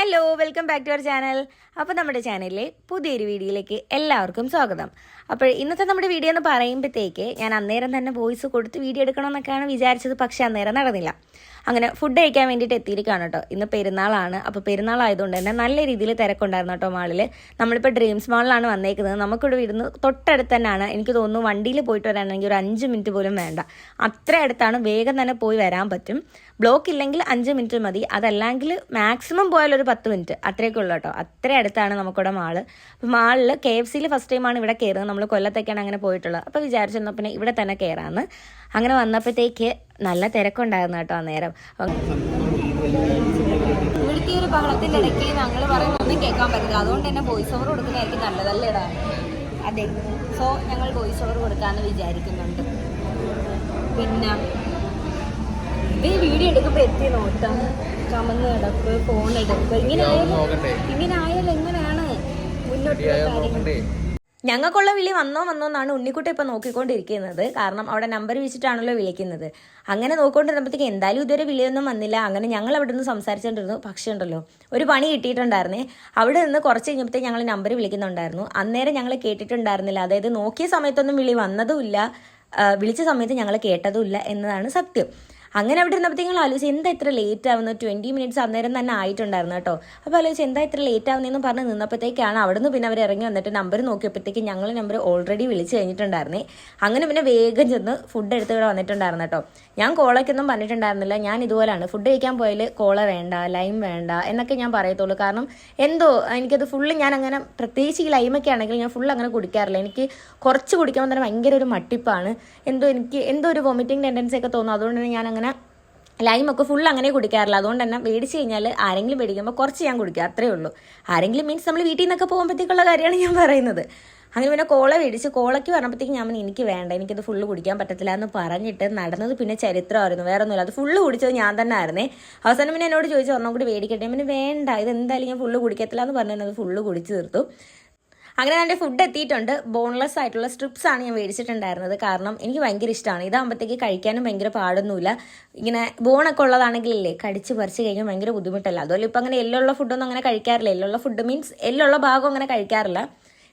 Hello welcome back to our channel അപ്പോൾ നമ്മുടെ ചാനലിലെ പുതിയൊരു വീഡിയോയിലേക്ക് എല്ലാവർക്കും സ്വാഗതം. അപ്പോൾ ഇന്നത്തെ നമ്മുടെ വീഡിയോ എന്ന് പറയുമ്പോഴത്തേക്ക് ഞാൻ അന്നേരം തന്നെ വോയിസ് കൊടുത്ത് വീഡിയോ എടുക്കണമെന്നൊക്കെയാണ് വിചാരിച്ചത് പക്ഷേ അന്നേരം നടന്നില്ല. അങ്ങനെ ഫുഡ് കഴിക്കാൻ വേണ്ടിയിട്ട് എത്തിയിരിക്കുകയാണ് കേട്ടോ. ഇന്ന് പെരുന്നാളാണ്. അപ്പോൾ പെരുന്നാളായതുകൊണ്ട് തന്നെ നല്ല രീതിയിൽ തിരക്കുണ്ടായിരുന്നു കേട്ടോ മാളിൽ നമ്മളിപ്പോൾ ഡ്രീംസ് മാളിലാണ് വന്നേക്കുന്നത്. നമുക്കിവിടെ വിടുന്ന തൊട്ടടുത്ത് തന്നെയാണ്. എനിക്ക് തോന്നുന്നു വണ്ടിയിൽ പോയിട്ട് വരാനാണെങ്കിൽ ഒരു അഞ്ച് മിനിറ്റ് പോലും വേണ്ട. അത്ര അടുത്താണ് വേഗം തന്നെ പോയി വരാൻ പറ്റും. ബ്ലോക്ക് ഇല്ലെങ്കിൽ അഞ്ച് മിനിറ്റ് മതി. അതല്ലെങ്കിൽ മാക്സിമം പോയാൽ ഒരു പത്ത് മിനിറ്റ് അത്രയൊക്കെ ഉള്ളൂ കേട്ടോ. അത്ര അടുത്താണ് നമുക്കിവിടെ മാൾ അപ്പോൾ മാളിൽ കെ എഫ് സിയിൽ ഫസ്റ്റ് ടൈമാണ് ഇവിടെ കയറുന്നത് നമ്മൾ കൊല്ലത്തേക്കാണ് അങ്ങനെ പോയിട്ടുള്ളത്. അപ്പോൾ വിചാരിച്ചിരുന്നു പിന്നെ ഇവിടെ തന്നെ കയറാമെന്ന് അങ്ങനെ വന്നപ്പോഴത്തേക്ക് നല്ല തിരക്കുണ്ടായിരുന്നു കേട്ടോ അന്നേരം ഇവിടുത്തെ ഒരു ബഹളത്തിന്റെ ഇടയ്ക്ക് ഞങ്ങൾ പറയുന്നൊന്നും കേൾക്കാൻ പറ്റില്ല. അതുകൊണ്ട് തന്നെ വോയിസ് ഓവർ കൊടുക്കുന്നതായിരിക്കും നല്ലതല്ലേടാ അതെ. സോ ഞങ്ങൾ വോയിസ് ഓവർ കൊടുക്കാമെന്ന് വിചാരിക്കുന്നുണ്ട്. പിന്നെ വീഡിയോ എത്തി നോട്ടം? കമന്ന് കിടപ്പ് ഫോൺ എടുപ്പ് ഇങ്ങനെ ഇങ്ങനെ ആയാലും എങ്ങനെയാണ് മുന്നോട്ട് ഞങ്ങൾക്കുള്ള വിളി വന്നോ വന്നോ എന്നാണ് ഉണ്ണിക്കുട്ടി ഇപ്പം നോക്കിക്കൊണ്ടിരിക്കുന്നത്. കാരണം അവിടെ നമ്പർ വെച്ചിട്ടാണല്ലോ വിളിക്കുന്നത്. അങ്ങനെ നോക്കിക്കൊണ്ടിരുന്നപ്പോഴത്തേക്ക് എന്തായാലും ഇതുവരെ വിളിയൊന്നും വന്നില്ല. അങ്ങനെ ഞങ്ങൾ അവിടെ നിന്ന് സംസാരിച്ചുകൊണ്ടിരുന്നു പക്ഷേ ഉണ്ടല്ലോ ഒരു പണി കിട്ടിയിട്ടുണ്ടായിരുന്നേ. അവിടെ നിന്ന് കുറച്ച് കഴിഞ്ഞപ്പോഴത്തേക്ക് ഞങ്ങൾ നമ്പർ വിളിക്കുന്നുണ്ടായിരുന്നു. അന്നേരം ഞങ്ങൾ കേട്ടിട്ടുണ്ടായിരുന്നില്ല. അതായത് നോക്കിയ സമയത്തൊന്നും വിളി വന്നതുമില്ല. വിളിച്ച സമയത്ത് ഞങ്ങൾ കേട്ടതുമില്ല എന്നതാണ് സത്യം. അങ്ങനെ അവിടെ ഇരുന്നപ്പോഴത്തേക്കും ആലോചിച്ച് എന്താ ഇത്ര ലേറ്റ് ആവുന്നത്? ട്വന്റി മിനിറ്റ്സ് അന്നേരം തന്നെ ആയിട്ടുണ്ടായിരുന്നു കേട്ടോ. അപ്പോൾ ആലോചിച്ച് എന്താ ഇത്ര ലേറ്റ് ആവുന്നതെന്ന് പറഞ്ഞ് നിന്നപ്പോഴത്തേക്കാണ് അവിടെ നിന്ന് പിന്നെ അവർ ഇറങ്ങി വന്നിട്ട് നമ്പർ നോക്കിയപ്പോഴത്തേക്ക് ഞങ്ങൾ നമ്പർ ഓൾറെഡി വിളിച്ച് കഴിഞ്ഞിട്ടുണ്ടായിരുന്നേ. അങ്ങനെ പിന്നെ വേഗം ചെന്ന് ഫുഡ് എടുത്ത് ഇവിടെ വന്നിട്ടുണ്ടായിരുന്നു കേട്ടോ. ഞാൻ കോളൊക്കെയൊന്നും പറഞ്ഞിട്ടുണ്ടായിരുന്നില്ല. ഞാൻ ഇതുപോലാണ്. ഫുഡ് കഴിക്കാൻ പോയാൽ കോള വേണ്ട ലൈം വേണ്ട എന്നൊക്കെ ഞാൻ പറയത്തുള്ളൂ. കാരണം എന്തോ എനിക്കത് ഫുള്ള് ഞാൻ അങ്ങനെ പ്രത്യേകിച്ച് ഈ ലൈമൊക്കെ ആണെങ്കിൽ ഞാൻ ഫുൾ അങ്ങനെ കുടിക്കാറില്ല. എനിക്ക് കുറച്ച് കുടിക്കുമ്പോൾ തന്നെ ഭയങ്കര ഒരു മട്ടിപ്പാണ്. എന്തോ എനിക്ക് എന്തോ ഒരു വൊമിറ്റിംഗ് ടെൻഡൻസി ഒക്കെ തോന്നുന്നു അതുകൊണ്ട് തന്നെ ഞാൻ അങ്ങനെ ലൈമൊക്കെ ഫുൾ അങ്ങനെ കുടിക്കാറില്ല. അതുകൊണ്ട് തന്നെ മേടിച്ച് കഴിഞ്ഞാൽ ആരെങ്കിലും മേടിക്കുമ്പോൾ കുറച്ച് ഞാൻ കുടിക്കുക അത്രേ ഉള്ളൂ. ആരെങ്കിലും മീൻസ് നമ്മൾ വീട്ടിൽ നിന്നൊക്കെ പോകുമ്പോഴത്തേക്കുള്ള കാര്യമാണ് ഞാൻ പറയുന്നത്. അങ്ങനെ പിന്നെ കോള മേടിച്ച് കോളയ്ക്ക് പറഞ്ഞപ്പോഴത്തേക്ക് ഞാൻ എനിക്ക് വേണ്ട. എനിക്കത് ഫുള്ള് കുടിക്കാൻ പറ്റത്തില്ല എന്ന് പറഞ്ഞിട്ട് നടന്നത് പിന്നെ ചരിത്രമായിരുന്നു. വേറെ ഒന്നുമില്ല അത് ഫുള്ള് കുടിച്ചത് ഞാൻ തന്നെ ആയിരുന്നേ. അവസാനം പിന്നെ എന്നോട് ചോദിച്ചു ഒരെണ്ണം കൂടി മേടിക്കട്ടെ. പിന്നെ വേണ്ട. ഇത് എന്തായാലും ഞാൻ ഫുള്ള് കുടിക്കത്തില്ല എന്ന് പറഞ്ഞത് ഫുള്ള് കുടിച്ചു തീർത്തു. അങ്ങനെ എന്റെ ഫുഡ് എത്തിയിട്ടുണ്ട്. ബോൺലെസ് ആയിട്ടുള്ള സ്ട്രിപ്സ് ആണ് ഞാൻ മേടിച്ചിട്ടുണ്ടായിരുന്നത്. കാരണം എനിക്ക് ഭയങ്കര ഇഷ്ടമാണ് ഇതാകുമ്പോഴത്തേക്ക് കഴിക്കാനും ഭയങ്കര പാടൊന്നുമില്ല. ഇങ്ങനെ ബോണൊക്കെ ഉള്ളതാണെങ്കിലല്ലേ കടിച്ച് പറിച്ച് കഴിക്കാൻ ഭയങ്കര ബുദ്ധിമുട്ടല്ല? അതുപോലെ ഇപ്പം അങ്ങനെ എല്ലുള്ള ഫുഡൊന്നും അങ്ങനെ കഴിക്കാറില്ല. എല്ലുള്ള ഫുഡ് മീൻസ് എല്ലുള്ള ഭാഗം അങ്ങനെ കഴിക്കാറില്ല.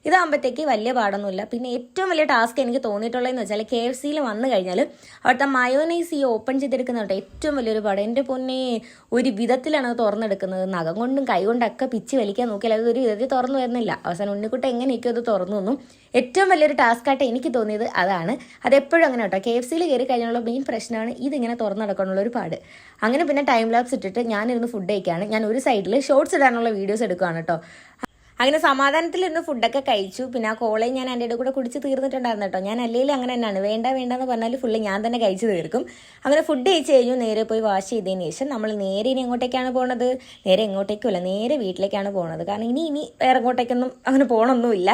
ഇതാകുമ്പോഴത്തേക്ക് വലിയ പാടൊന്നുമില്ല. പിന്നെ ഏറ്റവും വലിയ ടാസ്ക് എനിക്ക് തോന്നിയിട്ടുള്ളതെന്ന് വെച്ചാൽ കെ എഫ് സിയിൽ വന്നു കഴിഞ്ഞാൽ അവിടുത്തെ മയോനൈസ് ഈ ഓപ്പൺ ചെയ്തെടുക്കുന്ന കേട്ടോ ഏറ്റവും വലിയൊരു പാട്. എന്റെ പൊന്നെ ഒരു വിധത്തിലാണ് തുറന്നെടുക്കുന്നത്. നഖം കൊണ്ടും കൈ കൊണ്ടൊക്കെ പിച്ച് വലിക്കാൻ നോക്കിയാൽ അത് ഒരു വിധത്തിൽ തുറന്നു വരുന്നില്ല. അവസാനം ഉണ്ണിക്കുട്ട എങ്ങനെയൊക്കെ അത് തുറന്നു വന്നു ഏറ്റവും വലിയൊരു ടാസ്ക്കായിട്ട് എനിക്ക് തോന്നിയത് അതാണ്. അതെപ്പോഴും അങ്ങനെ കേട്ടോ. കെ എഫ് സിയിൽ കയറി കഴിഞ്ഞുള്ള മെയിൻ പ്രശ്നമാണ് ഇതിങ്ങനെ തുറന്നെടുക്കാനുള്ള ഒരു പാട്. അങ്ങനെ പിന്നെ ടൈം ലാബ്സ് ഇട്ടിട്ട് ഞാനിരുന്ന് ഫുഡ് കഴിക്കുകയാണ് ഞാൻ ഒരു സൈഡിൽ ഷോർട്സ് ഇടാനുള്ള വീഡിയോസ് എടുക്കുകയാണ് കേട്ടോ. അങ്ങനെ സമാധാനത്തിലിരുന്ന് ഫുഡൊക്കെ കഴിച്ചു. പിന്നെ ആ കോളേജ് ഞാൻ എന്റെ കൂടെ കുടിച്ച് തീർന്നിട്ടുണ്ടായിരുന്നു കേട്ടോ. ഞാൻ അല്ലെങ്കിൽ അങ്ങനെ തന്നെയാണ്. വേണ്ട വേണ്ട എന്ന് പറഞ്ഞാൽ ഫുള്ള് ഞാൻ തന്നെ കഴിച്ച് തീർക്കും. അങ്ങനെ ഫുഡ് കഴിച്ച് കഴിഞ്ഞു. നേരെ പോയി വാഷ് ചെയ്തതിന് ശേഷം നമ്മൾ നേരെ ഇനി എങ്ങോട്ടേക്കാണ് പോകുന്നത് നേരെ എങ്ങോട്ടേക്കുമല്ല നേരെ വീട്ടിലേക്കാണ് പോകുന്നത് കാരണം ഇനി ഇനി വേറെ എങ്ങോട്ടേക്കൊന്നും അങ്ങനെ പോകണമൊന്നുമില്ല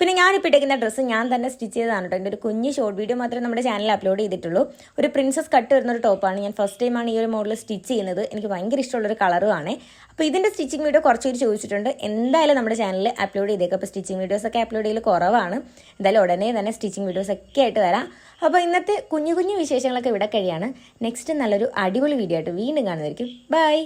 പിന്നെ ഞാനിപ്പോൾ ഇട്ടേക്കുന്ന ഡ്രസ്സ് ഞാൻ തന്നെ സ്റ്റിച്ച് ചെയ്തതാണ് കേട്ടോ. എന്റെ ഒരു കുഞ്ഞ് ഷോർട്ട് വീഡിയോ മാത്രമേ നമ്മുടെ ചാനലിൽ അപ്ലോഡ് ചെയ്തിട്ടുള്ളൂ. ഒരു പ്രിൻസസ് കട്ട് വരുന്ന ഒരു ടോപ്പാണ് ഞാൻ ഫസ്റ്റ് ടൈമാണ് ഈ ഒരു മോഡൽ സ്റ്റിച്ച് ചെയ്യുന്നത്. എനിക്ക് ഭയങ്കര ഇഷ്ടമുള്ളൊരു കളറുമാണ് അപ്പോൾ ഇതിന്റെ സ്റ്റിച്ചിങ് വീഡിയോ കുറച്ച് ചോദിച്ചിട്ടുണ്ട്. എന്തായാലും നമ്മുടെ ചാനലിൽ അപ്ലോഡ് ചെയ്തേക്കും. അപ്പോൾ സ്റ്റിച്ചിങ് വീഡിയോസൊക്കെ അപ്ലോഡ് ചെയ്യൽ കുറവാണ്. എന്തായാലും ഉടനെ തന്നെ സ്റ്റിച്ചിങ് വീഡിയോസൊക്കെ ആയിട്ട് വരാം. അപ്പോൾ ഇന്നത്തെ കുഞ്ഞു കുഞ്ഞു വിശേഷങ്ങളൊക്കെ ഇവിടെ കഴിയാണ്. നെക്സ്റ്റ് നല്ലൊരു അടിപൊളി വീഡിയോ ആയിട്ട് വീണ്ടും കാണുന്നതായിരിക്കും. ബൈ